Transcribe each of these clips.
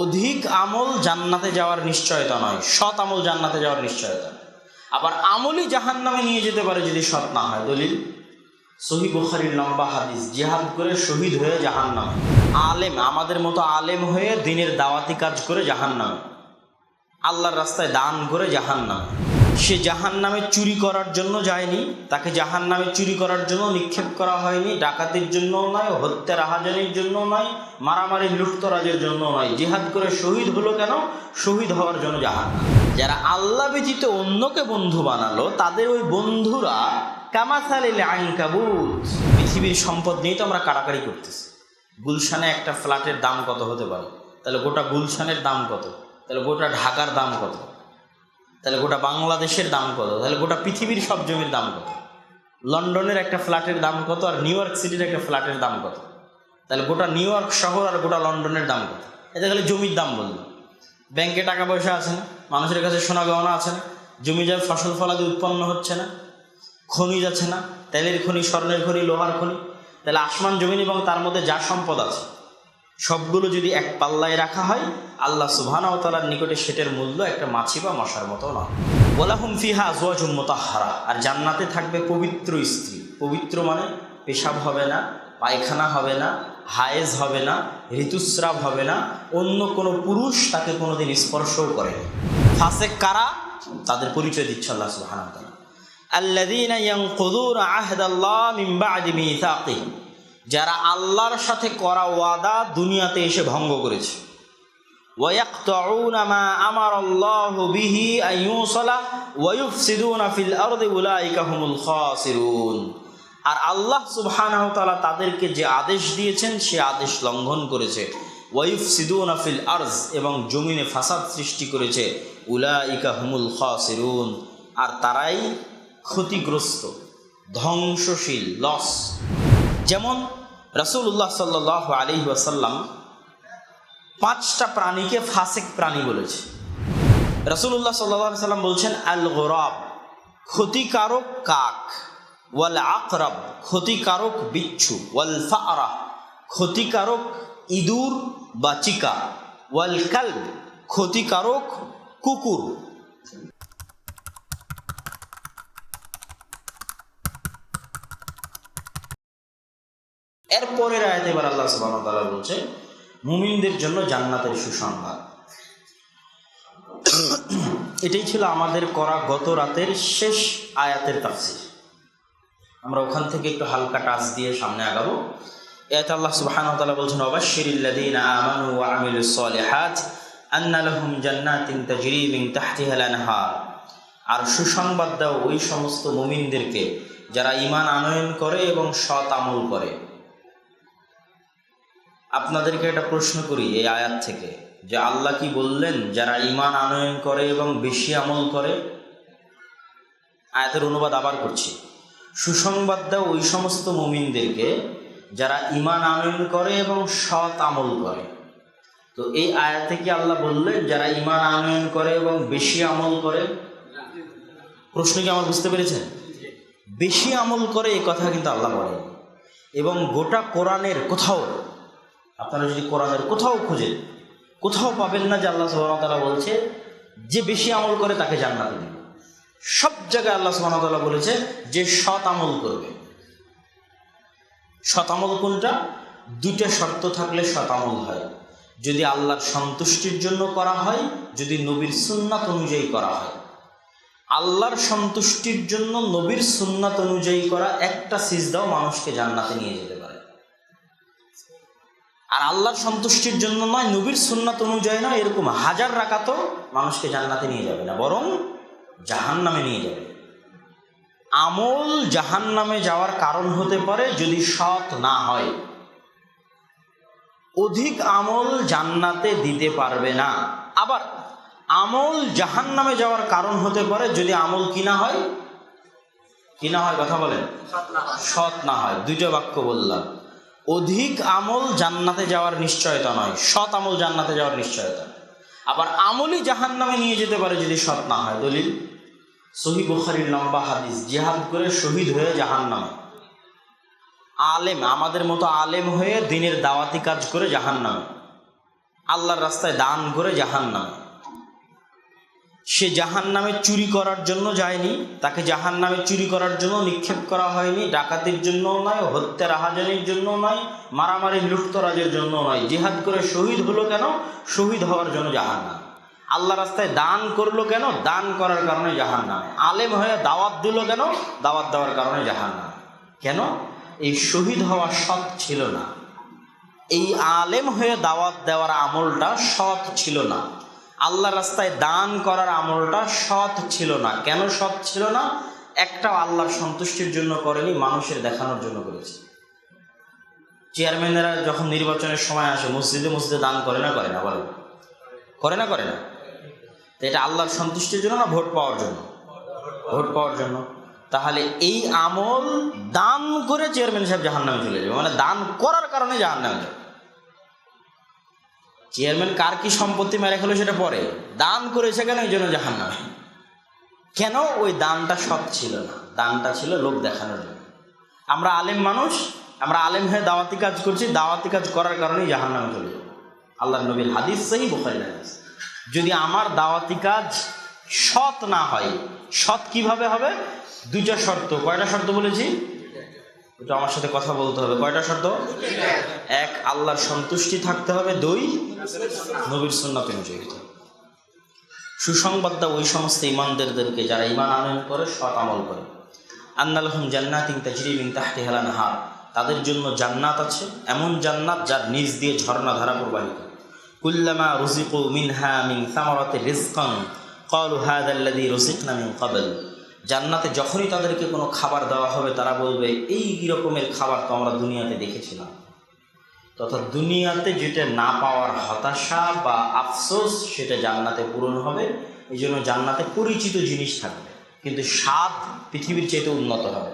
অধিক আমল জান্নাতে যাওয়ার নিশ্চয়তা নয়, সৎ আমল জান্নাতে যাওয়ার নিশ্চয়তা। আবার আমলই জাহান নামে নিয়ে যেতে পারে যদি সৎ না হয়। দলিল, সহি বুখারির লম্বা হাদিস, জিহাদ করে শহীদ হয়ে জাহান নাম আলেম, আমাদের মতো আলেম হয়ে দিনের দাওয়াতি কাজ করে জাহান নাম আল্লাহর রাস্তায় দান করে জাহান নামে সে জাহান নামে চুরি করার জন্য যায়নি, তাকে জাহান নামে চুরি করার জন্য নিক্ষেপ করা হয়নি, ডাকাতির জন্য নয় হত্যা রাহাজানির জন্য নয় মারামারি লুটতরাজের জন্য নয়, জিহাদ করে শহীদ হলো কেন? শহীদ হওয়ার জন্য জাহান। যারা আল্লাহ ব্যতীত অন্যকে বন্ধু বানালো, তাদের ওই বন্ধুরা কামাসালিল আইন কাবুত পৃথিবীর সম্পদ নিয়ে তো আমরা কাড়াকাড়ি করতেছি। গুলশানে একটা ফ্ল্যাটের দাম কত হতে পারে? তাহলে গোটা গুলশানের দাম কত? তাহলে গোটা ঢাকার দাম কত? তাহলে গোটা বাংলাদেশের দাম কত? তাহলে গোটা পৃথিবীর সব জমির দাম কত? লন্ডনের একটা ফ্ল্যাটের দাম কত আর নিউ ইয়র্ক সিটির একটা ফ্ল্যাটের দাম কত? তাহলে গোটা নিউ ইয়র্ক শহর আর গোটা লন্ডনের দাম কত? এটা খালি জমির দাম বলল ব্যাংকে টাকা পয়সা আছে না? মানুষের কাছে সোনা গহনা আছে না? জমি যা ফসল ফলাদি উৎপন্ন হচ্ছে না? খনিজ আছে না? তেলের খনি, স্বর্ণের খনি, লোহার খনি? তাহলে আসমান, জমিন এবং তার মধ্যে যা সম্পদ আছে সবগুলো যদি এক পাল্লায় রাখা হয়, আল্লাহ সুবহানা ও তালার নিকটে সেটের মূল্য একটা মাছি বা মশার মতো না ওলাহুম ফিহা আজওয়াজুম মোতাহারা আর জান্নাতে থাকবে পবিত্র স্ত্রী। পবিত্র মানে পেশাব হবে না, পায়খানা হবে না, হায়েজ হবে না, ঋতুস্রাব হবে না, অন্য কোনো পুরুষ তাকে কোনোদিন স্পর্শও করে ফাসেক কারা? তাদের পরিচয় দিচ্ছে আল্লাহ আল্লাযীনা ইয়ানকুযুনা আহদাল্লাহ মিসাকিহি যারা আল্লাহর সাথে করা ওয়াদা দুনিয়াতে এসে ভঙ্গ করেছে। আর আল্লাহ সুবহানাহু তাআলা তাদেরকে যে আদেশ দিয়েছেন, সে আদেশ লঙ্ঘন করেছে। ওয়াইফ সিদুনা ফিল আর্জ এবং জমিনে ফাসাদ সৃষ্টি করেছে। উলা উলাইকা হুমুল খাসিরুন। আর তারাই ক্ষতিগ্রস্ত, ধ্বংসশীল লস যেমন রাসূলুল্লাহ সাল্লাহ আলী ওয়াসাল্লাম পাঁচটা প্রাণীকে ফাসেক প্রাণী বলেছে। রসুল্লাহ সাল্লাহ সাল্লাম বলছেন আল গোরাব ক্ষতিকারক কাক। ওয়াল আকরব ক্ষতিকারক বিচ্ছু। ওয়াল ফারা ক্ষতিকারক ইঁদুর বা চিকা। ওয়াল কাল ক্ষতিকারক কুকুর। এরপরের আয়াতে এবার আল্লাহ সুবহানাহু ওয়া বলছে মুমিনদের জন্য জান্নাতের সুসংবাদ এটাই ছিল আমাদের করা গত রাতের শেষ আয়াতের তাফসির আমরা ওখান থেকে একটু হালকা টাচ দিয়ে সামনে আগাবো এতে আল্লাহ সুবহানাহু ওয়া তাআলা বলছেন ওয়াবাশশিরিল্লাযীনা আমানু ওয়া আমিলুস সলিহাত আন্না লাহুম জান্নাতিন তাজরি মিন তাহতিহাল আনহার আর সুসংবাদ দাও ওই সমস্ত মুমিনদেরকে যারা ঈমান আনয়ন করে এবং সৎ আমল করে আপনাদেরকে একটা প্রশ্ন করি এই আয়াত থেকে, যে আল্লাহ কি বললেন? যারা ইমান আনয়ন করে এবং বেশি আমল করে, আয়াতের অনুবাদ আবার করছি। সুসংবাদ দাও ওই সমস্ত মুমিনদেরকে যারা ইমান আনয়ন করে এবং সৎ আমল করে। তো এই আয়াতে কি আল্লাহ বললেন, যারা ইমান আনয়ন করে এবং বেশি আমল করে? প্রশ্ন কি আমার বুঝতে পেরেছেন? বেশি আমল করে এই কথা কিন্তু আল্লাহ বলেন। এবং গোটা কোরআনের কোথাও আপনারা যদি কোরআনের কোথাও খুঁজেন, কোথাও পাবেন না যে আল্লাহ সুবাহতালা বলছে, যে বেশি আমল করে তাকে জান্নাতে দিবে। সব জায়গায় আল্লাহ সুবাহতালা বলেছে যে সৎ আমল করবে। সৎ আমল কোনটা? দুইটা শর্ত থাকলে সৎ আমল হয়। যদি আল্লাহর সন্তুষ্টির জন্য করা হয়, যদি নবীর সুন্নাত অনুযায়ী করা হয়। আল্লাহর সন্তুষ্টির জন্য নবীর সুন্নাত অনুযায়ী করা একটা সিজদাও মানুষকে জান্নাতে নিয়ে যেতে আর আল্লাহর সন্তুষ্টির জন্য নয় নবীর সুন্নাত অনুযায়ী নয় এরকম হাজার রাকাতও মানুষকে জান্নাতে নিয়ে যাবে না বরং জাহান নামে নিয়ে যাবে। আমল জাহান নামে যাওয়ার কারণ হতে পারে যদি সৎ না হয়। অধিক আমল জান্নাতে দিতে পারবে না। আবার আমল জাহান নামে যাওয়ার কারণ হতে পারে যদি আমল কিনা হয় কিনা হয় কথা বলেন? সৎ না হয় দুইটা বাক্য বললাম। অধিক আমল জান্নাতে যাওয়ার নিশ্চয়তা নয়, সৎ আমল জান্নাতে যাওয়ার নিশ্চয়তা। আবার আমলই জাহান নামে নিয়ে যেতে পারে যদি সৎ না হয়। দলিল সহি বুখারির লম্বা হাদিস, জিহাদ করে শহীদ হয়ে জাহান নামে আলেম, আমাদের মতো আলেম হয়ে দিনের দাওয়াতি কাজ করে জাহান নামে আল্লাহর রাস্তায় দান করে জাহান নামে সে জাহান নামে চুরি করার জন্য যায়নি, তাকে জাহান নামে চুরি করার জন্য নিক্ষেপ করা হয়নি, ডাকাতির জন্য নয় হত্যা রাহাজানির জন্য নয় মারামারি লুটতরাজের জন্য নয়, জিহাদ করে শহীদ হলো কেন? শহীদ হওয়ার জন্য জাহান নাম আল্লাহ রাস্তায় দান করল কেন? দান করার কারণে জাহান নামে আলেম হয়ে দাওয়াত দিল কেন? দাওয়াত দেওয়ার কারণে জাহান নামে কেন? এই শহীদ হওয়া সৎ ছিল না। এই আলেম হয়ে দাওয়াত দেওয়ার আমলটা সৎ ছিল না। আল্লাহ রাস্তায় দান করার আমলটা সৎ ছিল না। কেন সৎ ছিল না? একটাও আল্লাহর সন্তুষ্টির জন্য করেনি, মানুষের দেখানোর জন্য করেছে। চেয়ারম্যানেরা যখন নির্বাচনের সময় আসে, মসজিদে মসজিদে দান করে না করে না বলে করে না করে না? এটা আল্লাহর সন্তুষ্টির জন্য না ভোট পাওয়ার জন্য? ভোট পাওয়ার জন্য। তাহলে এই আমল দান করে চেয়ারম্যান সাহেব জাহান নামে চলে যাবে। মানে দান করার কারণে জাহান নামে যাবে। চেয়ারম্যান কার কি সম্পত্তি মেরে খেলো সেটা পরে? দান করেছে কেন এই জন্য জাহান নামে কেন ওই দানটা সৎ ছিল না? দানটা ছিল লোক দেখানোর জন্য। আমরা আলেম মানুষ, আমরা আলেম হয়ে দাওয়াতি কাজ করছি, দাওয়াতি কাজ করার কারণেই জাহান নামে চলে যাব আল্লাহ নবীর হাদিস সেই বোখারি হাদিস। যদি আমার দাওয়াতি কাজ সৎ না হয়, সৎ কীভাবে হবে? দুইটা শর্ত। কয়টা শর্ত বলেছি? ওটা আমার সাথে কথা বলতে হবে। কয়টা শর্ত? এক, আল্লাহর সন্তুষ্টি থাকতে হবে। দুই, নবীর সুন্নাত অনুযায়ী। সুসংবাদটা ওই সমস্ত ইমানদেরদেরকে যারা ইমান আনয়ন করে, সৎ আমল করে। আন্নালহম জান্নাতিং তাজরিমিন তাহতে হেলান নাহার তাদের জন্য জান্নাত আছে, এমন জান্নাত যার নিজ দিয়ে ঝর্ণা ধারা প্রবাহিত। কুল্লামা রুজিকু মিনহা মিন সামারাতে রিজকান ক্বালু হাদাল্লাযী রুজিকনা মিন ক্বাবল। জান্নাতে যখনই তাদেরকে কোনো খাবার দেওয়া হবে, তারা বলবে, এই রকমের খাবার তো আমরা দুনিয়াতে দেখেছিলাম। তথা দুনিয়াতে যেটা না পাওয়ার হতাশা বা আফসোস, সেটা জান্নাতে পূরণ হবে। এই জন্য জান্নাতে পরিচিত জিনিস থাকবে। কিন্তু স্বাদ পৃথিবীর চাইতে উন্নত হবে।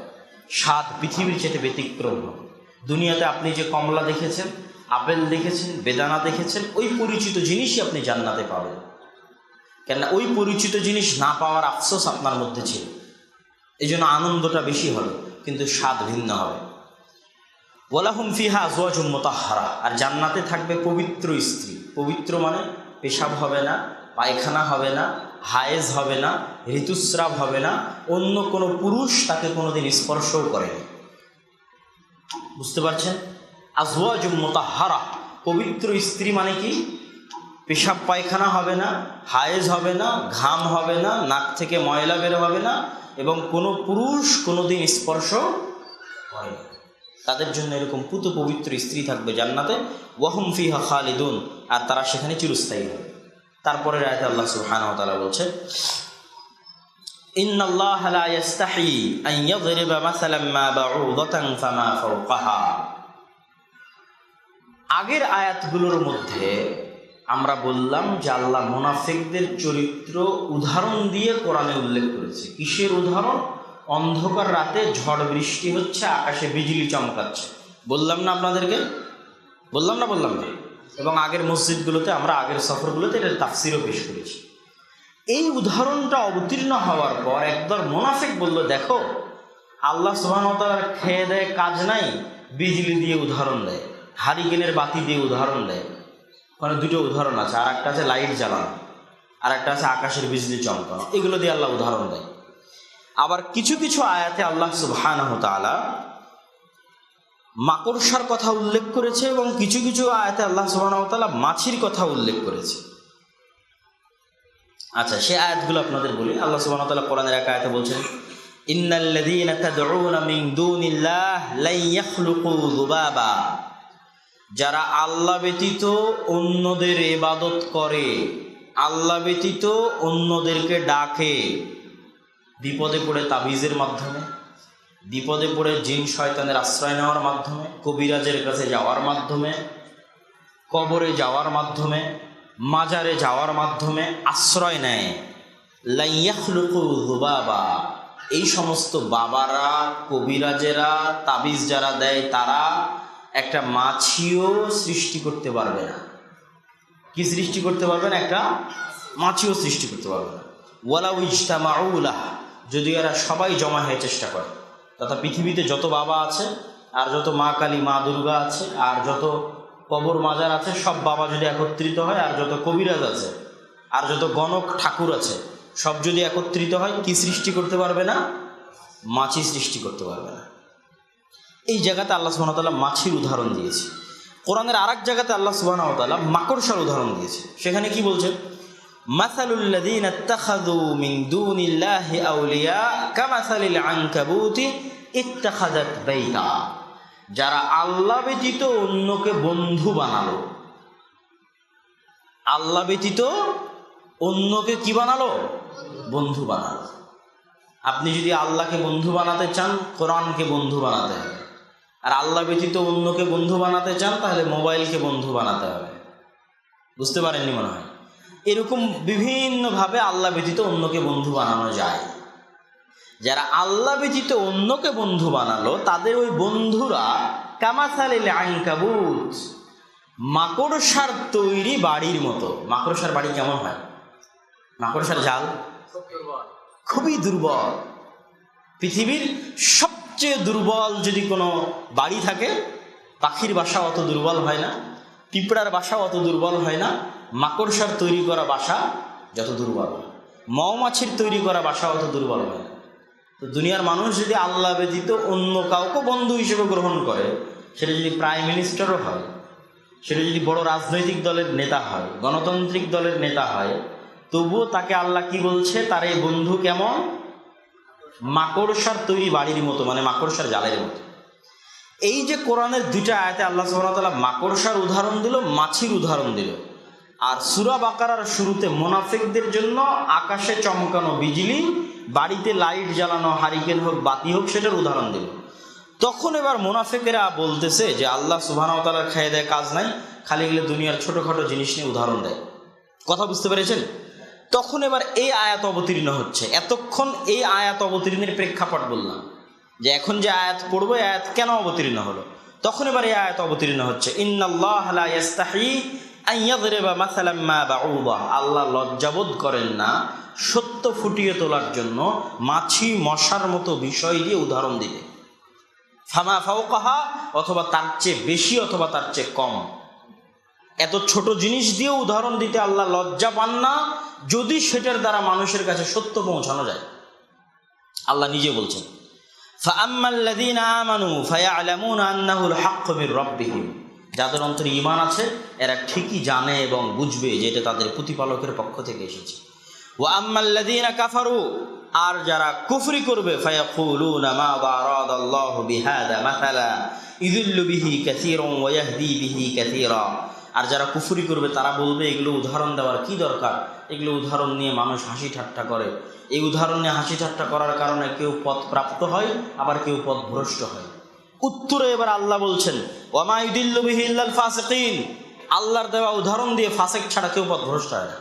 স্বাদ পৃথিবীর চাইতে ব্যতিক্রম হবে। দুনিয়াতে আপনি যে কমলা দেখেছেন, আপেল দেখেছেন, বেদানা দেখেছেন, ওই পরিচিত জিনিসই আপনি জান্নাতে পাবেন। কেননা ওই পরিচিত জিনিস না পাওয়ার আফসোস আপনার মধ্যে ছিল। এই জন্য আনন্দটা বেশি হবে, কিন্তু স্বাদ ভিন্ন হবে। ওয়ালাহুম ফিহা আজওয়াজুম মুতাহহারা, আর জান্নাতে থাকবে পবিত্র স্ত্রী। পবিত্র মানে পেশাব হবে না, পায়খানা হবে না, হায়েজ হবে না, ঋতুস্রাব হবে না, অন্য কোনো পুরুষ তাকে কোনোদিন স্পর্শও করেনি। বুঝতে পারছেন? আজওয়াজুম মুতাহহারা, পবিত্র স্ত্রী মানে কি? পেশাব পায়খানা হবে না, হায়েজ হবে না, ঘাম হবে না, নাক থেকে ময়লা বের হবে না এবং কোনো পুরুষ কোনোদিন স্পর্শ করে না তাদের জন্য এরকম পুত পবিত্র স্ত্রী থাকবে জান্নাতে ওয়াহুম ফিহা খালিদুন আর তারা সেখানে চিরস্থায়ী হবে তারপরে রায়তে আল্লাহ সুবহানাহু ওয়া তাআলা বলছে إن الله لا يستحي أن يضرب مثلا ما بعوضة فما فوقها আগের আয়াতগুলোর মধ্যে আমরা বললাম যে আল্লাহ মোনাফিকদের চরিত্র উদাহরণ দিয়ে কোরআনে উল্লেখ করেছে। কিসের উদাহরণ? অন্ধকার রাতে ঝড় বৃষ্টি হচ্ছে, আকাশে বিজলি চমকাচ্ছে। বললাম না আপনাদেরকে? বললাম না বললাম না। এবং আগের মসজিদগুলোতে আমরা আগের সফরগুলোতে এটার তাফসিরও পেশ করেছি। এই উদাহরণটা অবতীর্ণ হওয়ার পর একদল মোনাফিক বলল, দেখো, আল্লাহ সুবাহতালার খেয়ে দেয় কাজ নাই, বিজলি দিয়ে উদাহরণ দেয়, হারিকেনের বাতি দিয়ে উদাহরণ দেয়। ওখানে দুটো উদাহরণ আছে আর একটা আছে লাইট জ্বালানো আর একটা আছে আকাশের বিজলি চমকানো। এগুলো দিয়ে আল্লাহ উদাহরণ দেয়। আবার কিছু কিছু আয়াতে আল্লাহ সুবহানাহু তাআলা মাকড়সার কথা উল্লেখ করেছে এবং কিছু কিছু আয়াতে আল্লাহ তাআলা মাছির কথা উল্লেখ করেছে। আচ্ছা সে আয়াতগুলো আপনাদের বলি। আল্লাহ তাআলা কোরআনের এক আয়াতে বলছেন ইন্নাল্লাযীনা তাদউনা মিন দুনিল্লাহ লাই ইয়াখলুকু যুবাবা যারা আল্লাহ ব্যতীত অন্যদের ইবাদত করে, আল্লাহ ব্যতীত অন্যদেরকে ডাকে। বিপদে পড়ে তাবিজের মাধ্যমে, বিপদে পড়ে জিন শয়তানের আশ্রয় নেওয়ার মাধ্যমে, কবিরাজের কাছে যাওয়ার মাধ্যমে, কবরে যাওয়ার মাধ্যমে, মাজারে যাওয়ার মাধ্যমে আশ্রয় নেয়। লাইয়াখলুকু বাবা এই সমস্ত বাবারা, কবিরাজেরা, তাবিজ যারা দেয় তারা একটা মাছিও সৃষ্টি করতে পারবে না। কি সৃষ্টি করতে পারবে না? একটা মাছিও সৃষ্টি করতে পারবে না। ওয়ালাউ ইজতামাউলাহ যদি এরা সবাই জমা হয়ে চেষ্টা করে। তথা পৃথিবীতে যত বাবা আছে, আর যত মা কালী, মা দুর্গা আছে, আর যত কবর মাজার আছে, সব বাবা যদি একত্রিত হয়, আর যত কবিরাজ আছে, আর যত গণক ঠাকুর আছে, সব যদি একত্রিত হয়, কি সৃষ্টি করতে পারবে না? মাছি সৃষ্টি করতে পারবে না। এই জায়গাতে আল্লাহ সুবাহতাল্লাহ মাছির উদাহরণ দিয়েছে। কোরআনের আর এক জায়গাতে আল্লাহ সুবাহতাল্লাহ মাকড়সার উদাহরণ দিয়েছে। সেখানে কি বলছে? মাসালুল্লাযীনা ইত্তাখাযু মিন দুনিল্লাহি আউলিয়া কামাসালিল আনকাবুতি ইত্তাখাযাত বাইতা। যারা আল্লাহ ব্যতীত অন্যকে বন্ধু বানালো। আল্লাহ ব্যতীত অন্যকে কি বানালো? বন্ধু বানালো। আপনি যদি আল্লাহকে বন্ধু বানাতে চান, কোরআনকে বন্ধু বানাতে হবে। আর আল্লাহ ব্যতীত অন্যকে বন্ধু বানাতে চান, তাহলে মোবাইলকে বন্ধু বানাতে হবে। বুঝতে পারেননি মনে হয়? এরকম বিভিন্নভাবে আল্লাহ ব্যতীত অন্যকে বন্ধু বানানো যায়। যারা আল্লাহ ব্যতীত অন্যকে বন্ধু বানালো, তাদের ওই বন্ধুরা কামাসালিল আইনকাবুত, মাকড়সার তৈরি বাড়ির মতো। মাকড়সার বাড়ি কেমন হয়? মাকড়সার জাল? খুবই দুর্বল। পৃথিবীর সবচেয়ে দুর্বল যদি কোনো বাড়ি থাকে, পাখির বাসা অত দুর্বল হয় না, পিঁপড়ার বাসা অত দুর্বল হয় না, মাকড়সার তৈরি করা বাসা যত দুর্বল। মৌমাছির তৈরি করা বাসা অত দুর্বল হয় না। তো দুনিয়ার মানুষ যদি আল্লাহ ব্যতীত অন্য কাউকে বন্ধু হিসেবে গ্রহণ করে, সেটা যদি প্রাইম মিনিস্টারও হয়, সেটা যদি বড় রাজনৈতিক দলের নেতা হয়, গণতান্ত্রিক দলের নেতা হয়, তবুও তাকে আল্লাহ কি বলছে? তার এই বন্ধু কেমন? মাকড়সার তৈরি বাড়ির মতো মানে মাকড়সার জালের মতো। এই যে কোরআনের দুইটা আয়াতে আল্লাহ সুবাহতাল্লাহ মাকড়সার উদাহরণ দিল, মাছির উদাহরণ দিল। আর সুরা বাকারার শুরুতে মোনাফেকদের জন্য আকাশে চমকানো বিজলি, বাড়িতে লাইট জ্বালানো হারিকেন হোক, বাতি হোক, সেটার উদাহরণ দিল। তখন এবার মোনাফেকেরা বলতেছে যে আল্লাহ সুবাহতালার খেয়ে দেয় কাজ নাই, খালি গেলে দুনিয়ার ছোটোখাটো জিনিস নিয়ে উদাহরণ দেয়। কথা বুঝতে পেরেছেন? তখন এবার এই আয়াত অবতীর্ণ হচ্ছে। এতক্ষণ এই আয়াত অবতীর্ণের প্রেক্ষাপট বললাম। যে এখন যে আয়াত পড়ব আয়াত কেন অবতীর্ণ হলো? তখন এবার এই আয়াত অবতীর্ণ হচ্ছে। আল্লাহ লজ্জাবোধ করেন না, সত্য ফুটিয়ে তোলার জন্য মাছি মশার মতো বিষয় দিয়ে উদাহরণ দিতে ফামা ফাউকাহা অথবা তার চেয়ে বেশি অথবা তার চেয়ে কম। এত ছোট জিনিস দিয়ে উদাহরণ দিতে আল্লাহ লজ্জা পান না, যদি সেটার দ্বারা মানুষের কাছে সত্য পৌঁছানো যায়। আল্লাহ নিজে বলছেন যাদের অন্তরে ইমান আছে, এরা ঠিকই জানে এবং বুঝবে যে এটা তাদের প্রতিপালকের পক্ষ থেকে এসেছে। ওয়া আম্মাল্লাযীনা কাফারু, আর যারা কুফরি করবে, ফায়াকুলুনা আর যারা কুফরি করবে, তারা বলবে, এগুলো উদাহরণ দেওয়ার কি দরকার? এগুলো উদাহরণ নিয়ে মানুষ হাসি ঠাট্টা করে। এই উদাহরণ নিয়ে হাসি ঠাট্টা করার কারণে কেউ পথ প্রাপ্ত হয়, আবার কেউ পথ ভ্রষ্ট হয়। উত্তরে এবার আল্লাহ বলছেন আল্লাহর দেওয়া উদাহরণ দিয়ে ফাসেক ছাড়া কেউ পথ ভ্রষ্ট হয় না।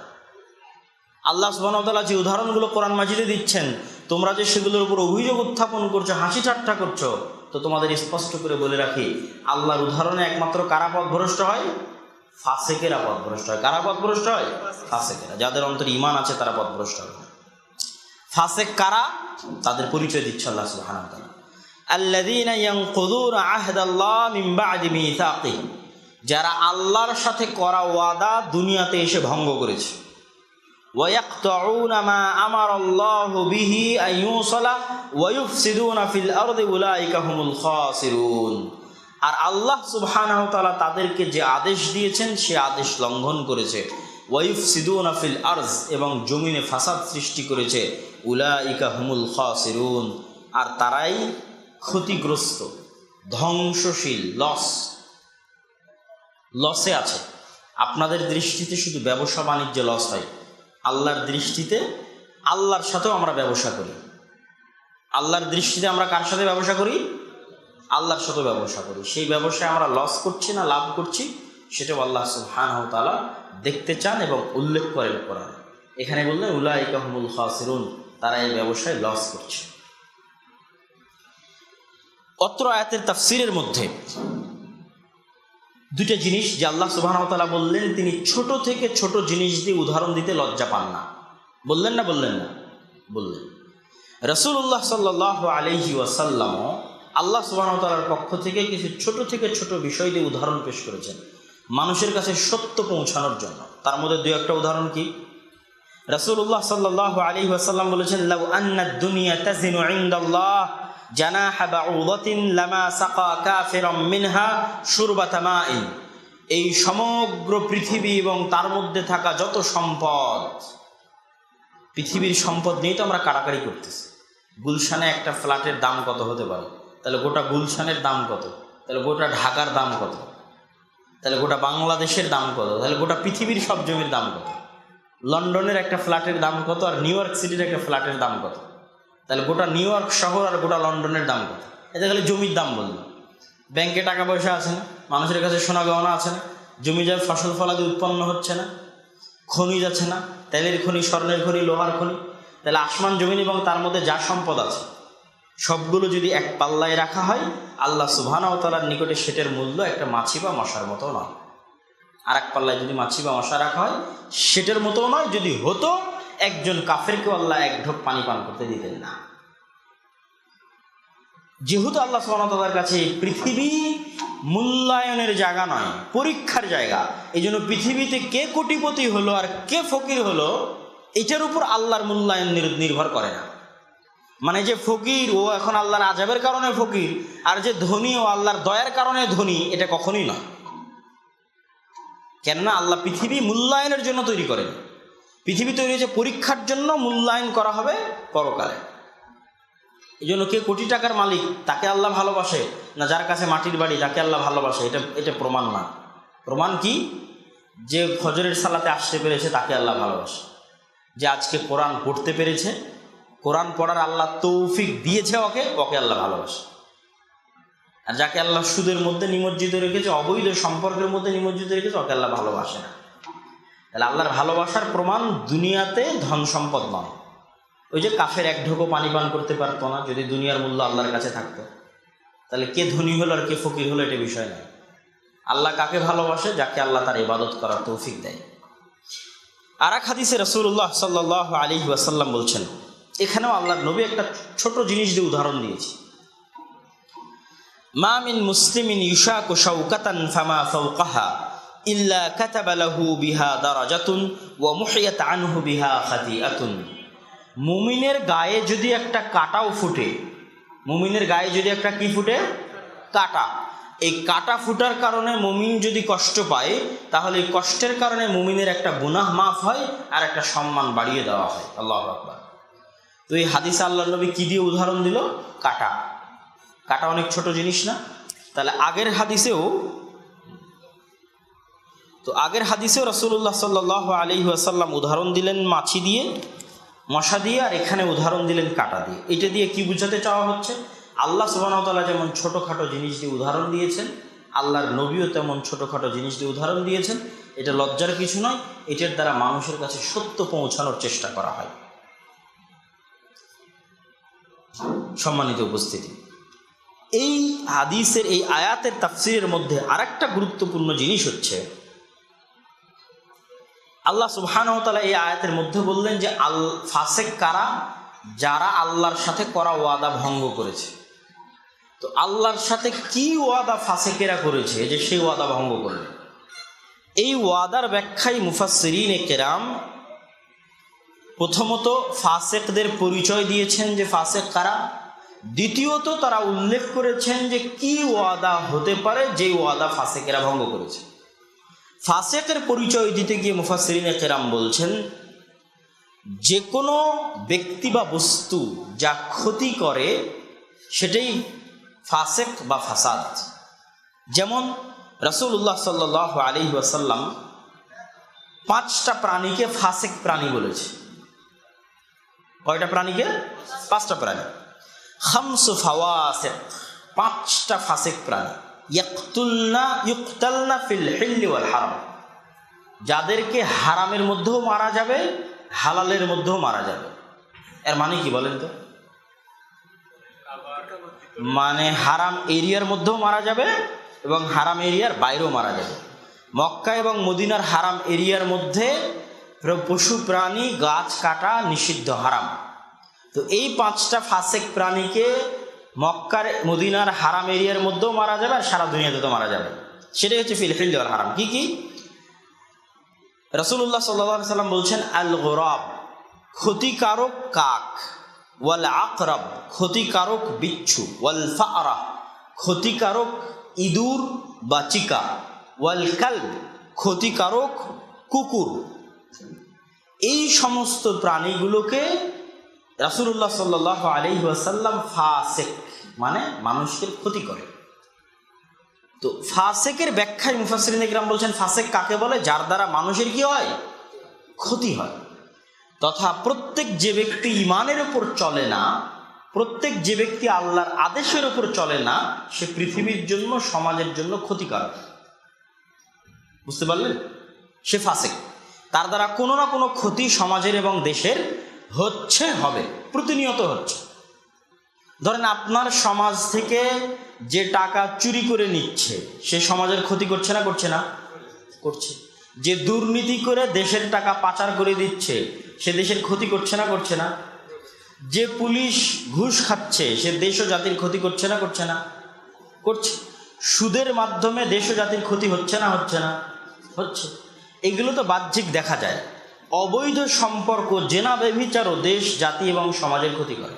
আল্লাহ সুবাহতাল্লাহ যে উদাহরণগুলো কোরআন মাজিদে দিচ্ছেন, তোমরা যে সেগুলোর উপর অভিযোগ উত্থাপন করছ, হাসি ঠাট্টা করছ, তো তোমাদের স্পষ্ট করে বলে রাখি, আল্লাহর উদাহরণে একমাত্র কারা পথ ভ্রষ্ট হয়? ফাসেকেরা পথভ্রষ্ট হয় কারা পথভ্রষ্ট হয় ফাসেকেরা যাদের অন্তরে ইমান আছে তারা পথভ্রষ্ট হয় ফাসেক কারা তাদের পরিচয় দিচ্ছে আল্লাহ সুবহানাহু ওয়া তাআলা আল্লাযীনা ইয়ানকুযুনা আহদাল্লাহ মিন বা'দি মিসাকিহি যারা আল্লাহর সাথে করা ওয়াদা দুনিয়াতে এসে ভঙ্গ করেছে ويقطعون ما أمر الله به أن يوصل ويفسدون في الأرض أولئك هم الخاسرون আর আল্লাহ সুবহানাহু তাদেরকে যে আদেশ দিয়েছেন, সে আদেশ লঙ্ঘন করেছে। ওয়াইফ সিদুন আফিল আরজ এবং জমিনে ফাসাদ সৃষ্টি করেছে। উলা উলাইকা হুমুল খাসিরুন। আর তারাই ক্ষতিগ্রস্ত, ধ্বংসশীল, লস, লসে আছে। আপনাদের দৃষ্টিতে শুধু ব্যবসা বাণিজ্য লস হয়, আল্লাহর দৃষ্টিতে আল্লাহর সাথেও আমরা ব্যবসা করি। আল্লাহর দৃষ্টিতে আমরা কার সাথে ব্যবসা করি? আল্লাহর সাথে ব্যবসা করি। সেই ব্যবসায় আমরা লস করছি না, লাভ করছি, সেটাও আল্লাহ সুবহান তালা দেখতে চান এবং উল্লেখ করেন কোরআন। এখানে বললেন উলাইকাহমুল খাসিরুন, তারা এই ব্যবসায় লস করছে। অত্র আয়াতের তাফসিরের মধ্যে দুইটা জিনিস যে আল্লাহ সুবাহতালা বললেন, তিনি ছোট থেকে ছোট জিনিস দিয়ে উদাহরণ দিতে লজ্জা পান না। বললেন না বললেন না, বললেন। রসুল্লাহ সাল্লাহ আলহি ওয়াসাল্লামও আল্লাহ সুবাহতালার পক্ষ থেকে কিছু ছোট থেকে ছোট বিষয় দিয়ে উদাহরণ পেশ করেছেন। মানুষের কাছে সত্য পৌঁছানোর জন্য। তার মধ্যে দু একটা উদাহরণ কি? রাসূলুল্লাহ সাল্লাল্লাহু আলী ওয়াসাল্লাম বলেছেন, লাউ আন্না দুনিয়া তাজিনু ইনদাল্লাহ, জানাহা বাউদাতিন লামা সাকা কাফিরাম মিনহা শুরবাতা মাইন। এই সমগ্র পৃথিবী এবং তার মধ্যে থাকা যত সম্পদ, পৃথিবীর সম্পদ নিয়ে তো আমরা কাড়াকাড়ি করতেছি। গুলশানে একটা ফ্ল্যাটের দাম কত হতে পারে? তাহলে গোটা গুলশানের দাম কত? তাহলে গোটা ঢাকার দাম কত? তাহলে গোটা বাংলাদেশের দাম কত? তাহলে গোটা পৃথিবীর সব জমির দাম কত? লন্ডনের একটা ফ্ল্যাটের দাম কত আর নিউ ইয়র্ক সিটির একটা ফ্ল্যাটের দাম কত? তাহলে গোটা নিউ ইয়র্ক শহর আর গোটা লন্ডনের দাম কত? এটা খালি জমির দাম বলল ব্যাংকে টাকা পয়সা আছে না? মানুষের কাছে সোনা গহনা আছে না? জমি যায় ফসল ফলাদি উৎপন্ন হচ্ছে না? খনিজ আছে না? তেলের খনি, স্বর্ণের খনি, লোহার খনি? তাহলে আসমান, জমিন এবং তার মধ্যে যা সম্পদ আছে সবগুলো যদি এক পাল্লায় রাখা হয়, আল্লাহ তাআলার নিকটে সেটের মূল্য একটা মাছি বা মশার মতো নয়। আর এক পাল্লায় যদি মাছি বা মশা রাখা হয়, সেটার মতো নয়, যদি হতো, একজন কাফেরকেও আল্লাহ এক ঢোক পানি পান করতে দিতেন না। যেহেতু আল্লাহ সুবাহতালার কাছে পৃথিবী মূল্যায়নের জায়গা নয়, পরীক্ষার জায়গা এই জন্য পৃথিবীতে কে কোটিপতি হলো আর কে ফকির হলো, এটার উপর আল্লাহর মূল্যায়ন নির- নির্ভর করে না। মানে যে ফকির, ও এখন আল্লাহর আজাবের কারণে ফকির, আর যে ধনী ও আল্লাহর দয়ার কারণে ধনী, এটা কখনোই নয়। কেননা আল্লাহ পৃথিবী মূল্যায়নের জন্য তৈরি করেন। পৃথিবী তৈরি হয়েছে পরীক্ষার জন্য মূল্যায়ন করা হবে পরকালে। এই জন্য কে কোটি টাকার মালিক, তাকে আল্লাহ ভালোবাসে, না যার কাছে মাটির বাড়ি, তাকে আল্লাহ ভালোবাসে, এটা এটা প্রমাণ না। প্রমাণ কি? যে ফজরের সালাতে আসতে পেরেছে, তাকে আল্লাহ ভালোবাসে। যে আজকে কোরআন পড়তে পেরেছে কোরআন পড়ার আল্লাহ তৌফিক দিয়েছে ওকে ওকে আল্লাহ ভালোবাসে। আর যাকে আল্লাহ সুদের মধ্যে নিমজ্জিত রেখেছে, অবৈধ সম্পর্কের মধ্যে নিমজ্জিত রেখেছে, ওকে আল্লাহ ভালোবাসে না। তাহলে আল্লাহর ভালোবাসার প্রমাণ দুনিয়াতে ধন সম্পদ নয়। ওই যে কাফের এক ঢোকো পানি পান করতে পারতো না, যদি দুনিয়ার মূল্য আল্লাহর কাছে থাকতো। তাহলে কে ধনী হলো আর কে ফকির হলো এটা বিষয় নয়। আল্লাহ কাকে ভালোবাসে? যাকে আল্লাহ তার ইবাদত করার তৌফিক দেয়। আর এক হাদিসে রসুল্লাহ সাল্লাহ আলী ওয়াসাল্লাম বলছেন এখানেও আল্লাহর নবী একটা ছোট জিনিস দিয়ে উদাহরণ দিয়েছে। মা মিন মুসলিমিন ইউশাকু শাওকাতান ফামা ফাওকাহা ইল্লা কাতাবা লাহু বিহা দারাজাতুন ওয়া মুহিয়াত আনহু বিহা খাতিআতুন। মুমিনের গায়ে যদি একটা কাটাও ফুটে, মুমিনের গায়ে যদি একটা কি ফুটে? কাটা। এই কাটা ফুটার কারণে মুমিন যদি কষ্ট পায়, তাহলে এই কষ্টের কারণে মুমিনের একটা গুনাহ মাফ হয় আর একটা সম্মান বাড়িয়ে দেওয়া হয়। আল্লাহ আকবার। তো এই হাদিস আল্লাহ নবী কী দিয়ে উদাহরণ দিল? কাটা। কাটা অনেক ছোট জিনিস না? তাহলে আগের হাদিসেও তো আগের হাদিসেও রসুল্লাহ সাল্লাহ আলী আসাল্লাম উদাহরণ দিলেন মাছি দিয়ে, মশা দিয়ে, আর এখানে উদাহরণ দিলেন কাটা দিয়ে। এটা দিয়ে কি বুঝাতে চাওয়া হচ্ছে? আল্লাহ সুবাহতাল্লাহ যেমন ছোটোখাটো জিনিস দিয়ে উদাহরণ দিয়েছেন, আল্লাহর নবীও তেমন ছোটোখাটো জিনিস দিয়ে উদাহরণ দিয়েছেন। এটা লজ্জার কিছু নয়, এটার দ্বারা মানুষের কাছে সত্য পৌঁছানোর চেষ্টা করা হয়। সম্মানিত উপস্থিতি। এই হাদিসের, এই আয়াতের তাফসিরের মধ্যে আরেকটা গুরুত্বপূর্ণ জিনিস হচ্ছে, আল্লাহ সুবহানতালা এই আয়াতের মধ্যে বললেন যে, আল ফাসেক কারা? যারা আল্লাহর সাথে করা ওয়াদা ভঙ্গ করেছে। তো আল্লাহর সাথে কি ওয়াদা ফাসেকেরা করেছে যে সেই ওয়াদা ভঙ্গ করবে? এই ওয়াদার ব্যাখ্যাই মুফাসরিন কেরাম প্রথমত ফাসেকদের পরিচয় দিয়েছেন যে ফাসেক কারা? দ্বিতীয়ত তারা উল্লেখ করেছেন যে কি ওয়াদা হতে পারে যে ওয়াদা ফাসেকেরা ভঙ্গ করেছে। ফাসেকের পরিচয় দিতে গিয়ে মুফাসরিনে কেরাম বলছেন যে কোনো ব্যক্তি বা বস্তু যা ক্ষতি করে, সেটাই ফাসেক বা ফাসাদ। যেমন রসুল্লাহ সাল্লাহ আলী ওয়াসাল্লাম পাঁচটা প্রাণীকে ফাসেক প্রাণী বলেছে। কয়টা প্রাণীকে? পাঁচটা প্রাণী। খামসু ফাওয়াসেক, পাঁচটা ফাসেক প্রাণী। ইয়াকতুলনা ইউকতালনা ফিল হিল্লি ওয়াল হারাম। যাদেরকে হারামের মধ্যেও মারা যাবে, হালালের মধ্যেও মারা যাবে। এর মানে কি বলেন তো? মানে হারাম এরিয়ার মধ্যেও মারা যাবে এবং হারাম এরিয়ার বাইরেও মারা যাবে। মক্কা এবং মদিনার হারাম এরিয়ার মধ্যে পশু, প্রাণী, গাছ, কাটা নিষিদ্ধ, হারাম। তো এই পাঁচটা ফাসেক প্রাণীকে মক্কার, মদিনার হারাম এরিয়ার মধ্যেও মারা যাবে আর সারা দুনিয়াতে তো মারা যাবে। সেটাই হচ্ছে ফিল হিল ওয়াল হারাম। কি কি? রসুল্লাহ সাল্লাহ সাল্লাম বলছেন আল গোরাব ক্ষতিকারক কাক। ওয়াল আকরাব ক্ষতিকারক বিচ্ছু। ওয়াল ফারা ক্ষতিকারক ইঁদুর বা চিকা। ওয়াল কালব ক্ষতিকারক কুকুর। এই সমস্ত প্রাণীগুলোকে রাসুল্লাহ সাল্লাহ আলি ওয়াসাল্লাম ফাসেক মানে মানুষের ক্ষতি করে। তো ফাসেকের ব্যাখ্যায় মুফাসরিন বলছেন, ফাসেক কাকে বলে? যার দ্বারা মানুষের কি হয়? ক্ষতি হয়। তথা প্রত্যেক যে ব্যক্তি ইমানের উপর চলে না, প্রত্যেক যে ব্যক্তি আল্লাহর আদেশের উপর চলে না, সে পৃথিবীর জন্য, সমাজের জন্য ক্ষতিকারক। বুঝতে পারলেন? সে ফাসেক। তার দ্বারা কোনো না কোনো ক্ষতি সমাজের এবং দেশের হচ্ছে, হবে, প্রতিনিয়ত হচ্ছে। ধরেন আপনার সমাজ থেকে যে টাকা চুরি করে নিচ্ছে, সে সমাজের ক্ষতি করছে না করছে না? করছে। যে দুর্নীতি করে দেশের টাকা পাচার করে দিচ্ছে, সে দেশের ক্ষতি করছে না করছে না? যে পুলিশ ঘুষ খাচ্ছে, সে দেশ ও জাতির ক্ষতি করছে না করছে না? করছে। সুদের মাধ্যমে দেশ ও জাতির ক্ষতি হচ্ছে না হচ্ছে না? হচ্ছে। এগুলো তো বাহ্যিক দেখা যায়। অবৈধ সম্পর্ক, জেনা ব্যভিচারও দেশ, জাতি এবং সমাজের ক্ষতি করে।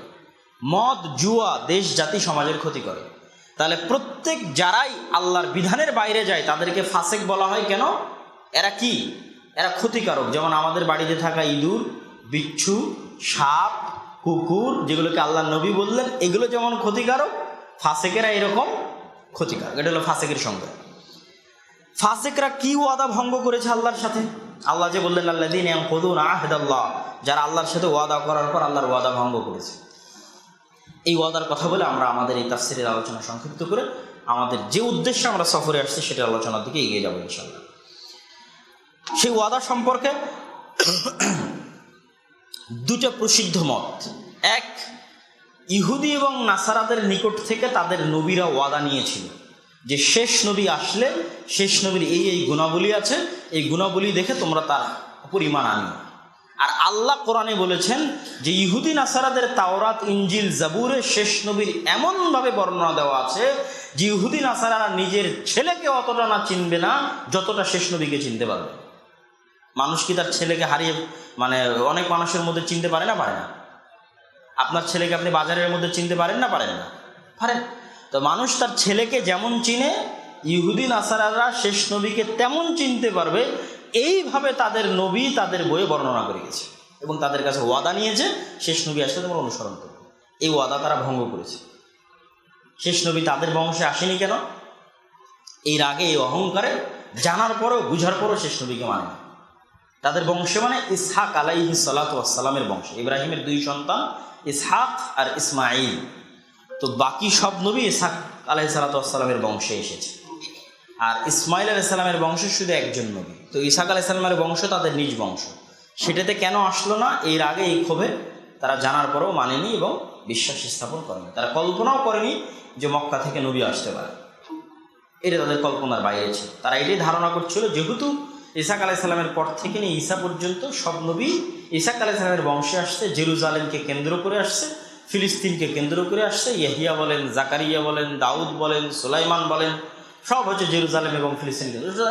মদ, জুয়া, দেশ, জাতি, সমাজের ক্ষতি করে। তাহলে প্রত্যেক যারাই আল্লাহর বিধানের বাইরে যায়, তাদেরকে ফাসেক বলা হয় কেন? এরা কি? এরা ক্ষতিকারক। যেমন আমাদের বাড়িতে থাকা ইঁদুর, বিচ্ছু, সাপ, কুকুর, যেগুলোকে আল্লাহ নবী বললেন, এগুলো যেমন ক্ষতিকারক, ফাসেকেরা এরকম ক্ষতিকারক। এটা হলো ফাসেকের সঙ্গে ফাসেকরা কি ওয়াদা ভঙ্গ করেছে আল্লাহর সাথে? আল্লাহ যে বললেন আল্লাহ দিন আহদাল্লাহ যারা আল্লাহর সাথে ওয়াদা করার পর আল্লাহর ওয়াদা ভঙ্গ করেছে। এই ওয়াদার কথা বলে আমরা আমাদের এই তাফসিরের আলোচনা সংক্ষিপ্ত করে আমাদের যে উদ্দেশ্যে আমরা সফরে আসছি সেটা আলোচনার দিকে এগিয়ে যাব ইনশাল্লাহ সেই ওয়াদা সম্পর্কে দুটো প্রসিদ্ধ মত। এক, ইহুদি এবং নাসারাদের নিকট থেকে তাদের নবীরা ওয়াদা নিয়েছিল। যে শেষ নবী আসলে শেষ নবীর এই এই গুণাবলী আছে, এই গুণাবলী দেখে তোমরা তার উপর ইমান আনিও আর আল্লাহ কোরআনে বলেছেন যে ইহুদিন নাসারাদের তাওরাত ইঞ্জিল জাবুরে শেষ নবীর এমনভাবে বর্ণনা দেওয়া আছে যে ইহুদি নাসারারা নিজের ছেলেকে অতটা না চিনবে না, যতটা শেষ নবীকে চিনতে পারবে। মানুষ কি তার ছেলেকে হারিয়ে মানে অনেক মানুষের মধ্যে চিনতে পারে না? পারে না। আপনার ছেলেকে আপনি বাজারের মধ্যে চিনতে পারেন না? পারেন না। পারেন। তো মানুষ তার ছেলেকে যেমন চিনে, ইহুদি, নাসারারা, শেষ নবীকে তেমন চিনতে পারবে, এইভাবে তাদের নবী তাদের বইয়ে বর্ণনা করে গেছে এবং তাদের কাছে ওয়াদা নিয়েছে, শেষ নবী আসলে তোমরা অনুসরণ করবে। এই ওয়াদা তারা ভঙ্গ করেছে। শেষ নবী তাদের বংশে আসেনি কেন? এর আগে এই অহংকারে, জানার পরেও, বুঝার পরও শেষ নবীকে মানে না। তাদের বংশে মানে ইসহাক আলাইহি সালাতামের বংশ। ইব্রাহিমের দুই সন্তান, ইসহাক আর ইসমাইল তো বাকি সব নবী ইসহাক আলাহি সালাতামের বংশে এসেছে। আর ইসমাইল আলাইসাল্লামের বংশ শুধু একজন নবী। তো ইসাক আলাইসাল্লামের বংশ তাদের নিজ বংশ। সেটাতে কেন আসলো না? এর আগে এই ক্ষোভে তারা জানার পরেও মানেনি এবং বিশ্বাস স্থাপন করেনি। তারা কল্পনাও করেনি যে মক্কা থেকে নবী আসতে পারে। এটা তাদের কল্পনার বাইরে ছিল। তারা এটাই ধারণা করছিল, যেহেতু ইসাক আলাইসাল্লামের পর থেকে নিয়ে ঈসা পর্যন্ত সব নবী ইসাক আলাইসাল্লামের বংশে আসছে, জেরুজালেমকে কেন্দ্র করে আসছে। ফিলিস্তিনকে কেন্দ্র করে আসছে, ইয়াহিয়া বলেন, জাকারিয়া বলেন, দাউদ বলেন, সুলাইমান বলেন, সব হচ্ছে জেরুজালেম এবং ফিলিস্তিন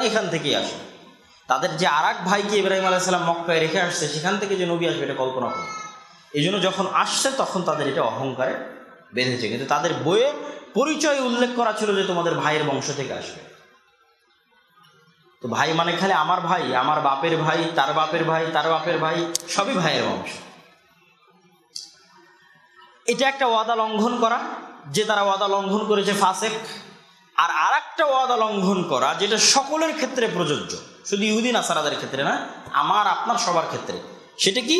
এখান থেকেই আসে। তাদের যে আর ভাইকে ইব্রাহিম আলাইসাল্লাম মক্কায় রেখে আসছে, সেখান থেকে যে নবী আসবে, এটা কল্পনা করে এই জন্য যখন আসছে, তখন তাদের এটা অহংকারে বেঁধেছে। কিন্তু তাদের বইয়ে পরিচয় উল্লেখ করা ছিল যে তোমাদের ভাইয়ের বংশ থেকে আসবে। তো ভাই মানে খালি আমার ভাই, আমার বাপের ভাই, তার বাপের ভাই, তার বাপের ভাই, সবই ভাইয়ের বংশ। এটা একটা ওয়াদা লঙ্ঘন করা, যে তারা ওয়াদা লঙ্ঘন করেছে ফাসেক। আর আর একটা ওয়াদা লঙ্ঘন করা, যেটা সকলের ক্ষেত্রে প্রযোজ্য, শুধু ইহুদিন আসারাদের ক্ষেত্রে না, আমার, আপনার সবার ক্ষেত্রে। সেটা কি?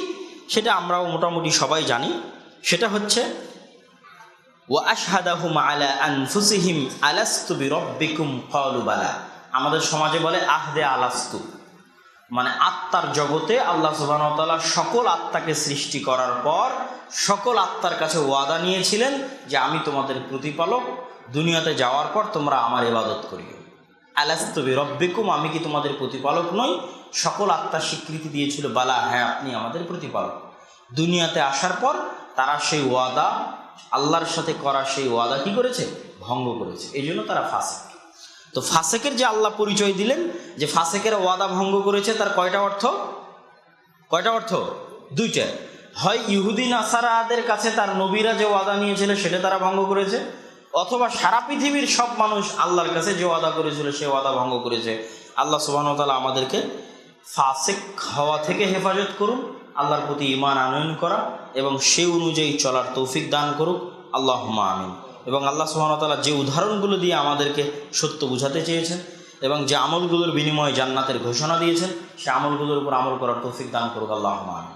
সেটা আমরাও মোটামুটি সবাই জানি। সেটা হচ্ছে ও আশহাদাহুম আলা আলাস্তু আমাদের সমাজে বলে, আহদে আলাস্তু মানে আত্মার জগতে আল্লাহ সুবাহতাল্লাহ সকল আত্মাকে সৃষ্টি করার পর সকল আত্মার কাছে ওয়াদা নিয়েছিলেন যে আমি তোমাদের প্রতিপালক, দুনিয়াতে যাওয়ার পর তোমরা আমার ইবাদত করিও। আলাস্তবি রব্বিকুম আমি কি তোমাদের প্রতিপালক নই? সকল আত্মার স্বীকৃতি দিয়েছিল, বালা হ্যাঁ আপনি আমাদের প্রতিপালক। দুনিয়াতে আসার পর তারা সেই ওয়াদা, আল্লাহর সাথে করা সেই ওয়াদা কি করেছে? ভঙ্গ করেছে। এই জন্য তারা ফাঁসে তো ফাসেকের যে আল্লাহ পরিচয় দিলেন, যে ফাসেকের ওয়াদা ভঙ্গ করেছে, তার কয়টা অর্থ? কয়টা অর্থ? দুইটা। হয় ইহুদি নাসারাদের কাছে তার নবীরা যে ওয়াদা নিয়েছিল, সেটা তারা ভঙ্গ করেছে, অথবা সারা পৃথিবীর সব মানুষ আল্লাহর কাছে যে ওয়াদা করেছিল, সে ওয়াদা ভঙ্গ করেছে। আল্লাহ সুবাহতালা আমাদেরকে ফাসেক হওয়া থেকে হেফাজত করুন, আল্লাহর প্রতি ইমান আনয়ন করা, এবং সে অনুযায়ী চলার তৌফিক দান করুক। আল্লাহ আমিন। এবং আল্লাহ সুহানতালা যে উদাহরণগুলো দিয়ে আমাদেরকে সত্য বুঝাতে চেয়েছেন এবং যে আমলগুলোর বিনিময়ে জান্নাতের ঘোষণা দিয়েছেন, সে আমলগুলোর উপর আমল করার তৌফিক দান করুক আল্লাহ